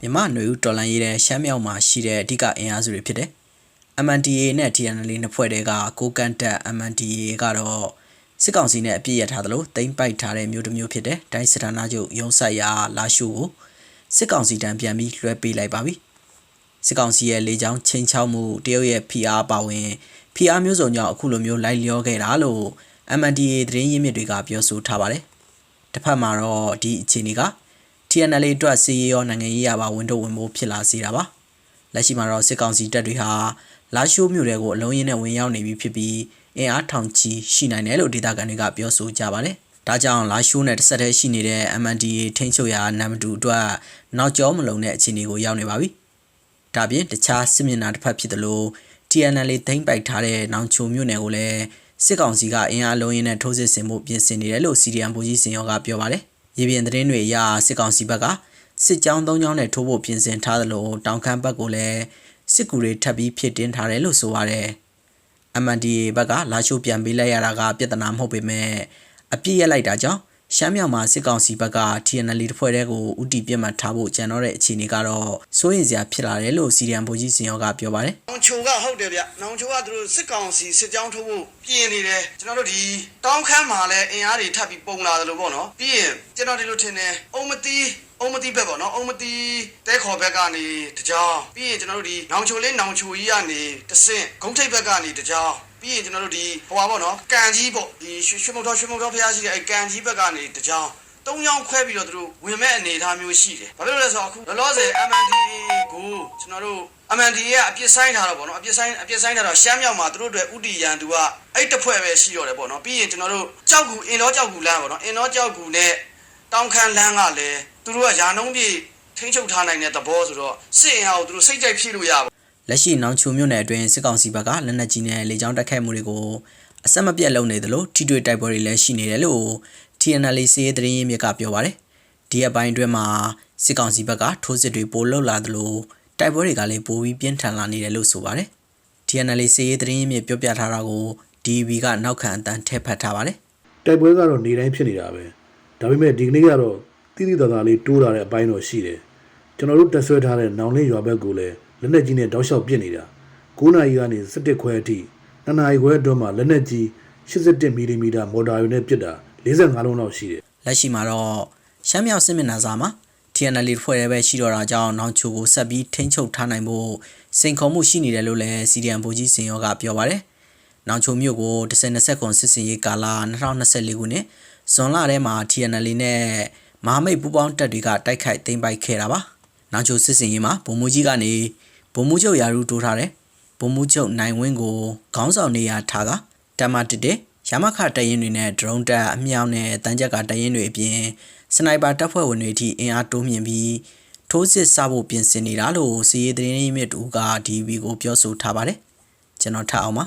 မြန်မာຫນွေဦးတော်လန်ရေးတဲ့ရှမ်းမြောက်မှာရှိတဲ့အဓိကအင်အားစုတွေဖြစ်တယ်။ MNDAA နဲ့ TNL နှစ်ဖွဲ့တွေကကိုကန့်တက် MNDAA ကတော့စစ်ကောင်စီနဲ့အပြစ်ရထားသလိုတိမ့်ပိုက်ထားတဲ့မျိုးတစ်မျိုးဖြစ်တဲ့တိုင်းစစ်ဌာနချုပ်ရုံးဆိုင်ရာလာရှိုးကိုစစ်ကောင်စီတံပြန်ပြီးလွှဲပေးလိုက်ပါပြီ။စစ်ကောင်စီရဲ့လေကြောင်းချင်းချောက်မှုတရုတ်ရဲ့ PR ပါဝင် PR မျိုးစုံကြောင့်အခုလိုမျိုးလိုက်လျောခဲ့တာလို့ MNDAA သတင်းရင်းမြစ်တွေကပြောဆိုထားပါတယ်။တစ်ဖက်မှာတော့ဒီအခြေအနေက TNL အတွက်စီရေးရောနိုင်ငံရေးရပါဝန်တော့ဝင်ဖို့ဖြစ်လာစေတာပါလက်ရှိမှာတော့စစ်ကောင်စီတပ်တွေဟာလာရှိုးမြို့တွေကိုအလုံးရင်းနဲ့ဝင်ရောက်နေပြီဖြစ်ပြီးအင်အားထောင်ချီရှိနိုင်တယ်လို့ဒေသခံတွေကပြောဆိုကြပါတယ်ဒါကြောင့်လာရှိုးနဲ့တစ်ဆက်တည်းရှိနေတဲ့ MNDA ထိန်းချုပ်ရာနမ်မတူအတွက်နောက်ကျောမလုံတဲ့အခြေအနေကိုရောက်နေပါပြီဒါပြင်တခြားစစ်မျက်နှာတစ်ဖက်ဖြစ်သလို TNL သိမ်းပိုက်ထားတဲ့နောင်ချိုမြို့နယ်ကိုလည်းစစ်ကောင်စီကအင်အားလုံးရင်းနဲ့ထိုးစစ်ဆင်မှုပြင်ဆင်နေတယ်လို့စီဒီအမ်ဗိုလ်ကြီးစင်ရောကပြောပါတယ် ရေပြင်သတင်းတွေအရစစ်ကောင်စီဘက်ကစစ်ကြောင်း၃ကြောင်းနဲ့ထိုးဖို့ပြင်ဆင်ထားသလိုတောင်ခမ်းဘက်ကိုလည်းစစ်ကူတွေထပ်ပြီးဖြစ်တင်းထားတယ်လို့ဆိုပါတယ်။ MNDA ဘက်ကလာချိုးပြန်ပေးလိုက်ရတာကပြဿနာမဟုတ်ပေမဲ့အပြစ်ရက်လိုက်တာကြောင့် ရှမ်းမြောက်မှာစစ်ကောင်စီဘက်က TNL တဖွဲ့တည်းကိုဥတီပြတ်မှတ်ထားဖို့ကြံတော့တဲ့အခြေအနေကတော့စိုးရိမ်စရာဖြစ်လာတယ်လို့စီရီယံဗိုလ်ကြီးစင်ရောကပြောပါတယ်။နောင်ချိုကဟုတ်တယ်ဗျ။နောင်ချိုကသူတို့စစ်ကောင်စီစစ်ကြောင်းထိုးဖို့ပြင်နေတယ်။ကျွန်တော်တို့ဒီတောင်းခမ်းမှာလည်းအင်အားတွေထပ်ပြီးပုံလာတယ်လို့ပေါ့နော်။ပြီးရင်ကျွန်တော်ဒီလိုထင်တယ်။အုံမတီးအုံမတီးဘက်ပေါ့နော်။အုံမတီးတဲခေါ်ဘက်ကနေတကြောင်ပြီးရင်ကျွန်တော်တို့ဒီနောင်ချိုလေးနောင်ချိုကြီးကနေတဆင့်ဂုံထိပ်ဘက်ကနေတကြောင် ပြီးရင်ကျွန်တော်တို့ဒီဟိုပါပေါ့နော်။ကန်ကြီးပေါ့ဒီရွှေရွှေမုံတော်ရွှေမုံတော်ဖျားရှိတဲ့အဲကန်ကြီးဘက်ကနေတကြောင်သုံးချောင်းခွဲပြီးတော့သူတို့ဝင်မဲ့အနေအထားမျိုးရှိတယ်။ဘာဖြစ်လို့လဲဆိုတော့အခုလောလောဆယ် MND ကိုကျွန်တော်တို့ MND ရဲ့အပြစ်ဆိုင်ထားတော့ဗောနော်အပြစ်ဆိုင်အပြစ်ဆိုင်ထားတော့ရှမ်းမြောက်မှာသူတို့အတွက်ဥတီရန်သူကအဲ့တစ်ဖွဲ့ပဲရှိတော့တယ်ဗောနော်ပြီးရင်ကျွန်တော်တို့ကြောက်ကူအင်တော့ကြောက်ကူလမ်းဗောနော်အင်တော့ကြောက်ကူနဲ့တောင်ခမ်းလမ်းကလည်းသူတို့ကယာနှုံးပြေထိန်းချုပ်ထားနိုင်တဲ့သဘောဆိုတော့စစ်အင်အားကိုသူတို့စိတ်ကြိုက်ဖြည့်လို့ရပါ လက်ရှိနောင်ချိုမြို့နယ်အတွင်းစစ်ကောင်စီဘက်ကလက်နက်ကြီးနဲ့လေကြောင်းတိုက်ခိုက်မှုတွေကိုအဆက်မပြတ်လုပ်နေသလိုထိတွေ့တိုက်ပွဲတွေလည်းရှိနေတယ်လို့ TNL စီးရေးသတင်းရင်းမြစ်ကပြောပါတယ်ဒီအပိုင်းအတွင်းမှာစစ်ကောင်စီဘက်ကထိုးစစ်တွေပိုလုပ်လာသလိုတိုက်ပွဲတွေကလည်းပိုပြီးပြင်းထန်လာနေတယ်လို့ဆိုပါတယ် TNL စီးရေးသတင်းရင်းမြစ်ပြောပြထားတာကို DB ကနောက်ခံအတန်းထည့်ဖတ်ထားပါတယ်တိုက်ပွဲကတော့နေတိုင်းဖြစ်နေတာပဲဒါပေမဲ့ဒီကနေ့ကတော့တိတိတသာလေးတိုးလာတဲ့အပိုင်းတော့ရှိတယ်ကျွန်တော်တို့တက်ဆွဲထားတဲ့နောင်လေးရွာဘက်ကိုလည်း လက်နက်ကြီးနဲ့တောက်လျှောက်ပစ်နေတာ9နာရီကနေ17ခွဲအထိ2နာရီခွဲအတွင်းမှာလက်နက်ကြီး81မီလီမီတာမော်တာတွေနဲ့ပစ်တာ45လုံးလောက်ရှိတယ်လက်ရှိမှာတော့ရှမ်းမြောက်စစ်မျက်နှာစာမှာ TNL ဖွဲ့ရဲပဲရှိတော့တာကြောင့်နောင်ချိုကိုဆက်ပြီးထိန်းချုပ်ထားနိုင်ဖို့စိန်ခေါ်မှုရှိနေတယ်လို့လည်း CDM ဗိုလ်ကြီးစင်ရောကပြောပါတယ်။နောင်ချိုမြို့ကို1020ခွန်စစ်စင်ရေးကာလ2024ခုနှစ်ဇွန်လထဲမှာ TNL နဲ့မဟာမိတ်ပူးပေါင်းတပ်တွေကတိုက်ခိုက်သိမ်းပိုက်ခဲ့တာပါ။နောင်ချိုစစ်စင်ရေးမှာဗိုလ်မှူးကြီးကနေ ဗိုလ်မှူးချုပ်ရာထူးတိုးထားတယ်။ဗိုလ်မှူးချုပ်နိုင်ဝင်းကိုခေါင်းဆောင်နေရာထားကတမတစ်တဲ့ရမခတရင်တွေနဲ့ drone တပ်အမြောက်နဲ့တန်းကြက်ကတရင်တွေအပြင်စနိုက်ပါတပ်ဖွဲ့ဝင်တွေအထိအင်အားတိုးမြင့်ပြီးထိုးစစ်ဆဖို့ပြင်ဆင်နေတာလို့စီရေးသတင်းရင်းမြစ်တူက DB ကိုပြောဆိုထားပါတယ်ကျွန်တော်ထပ်အောင်ပါ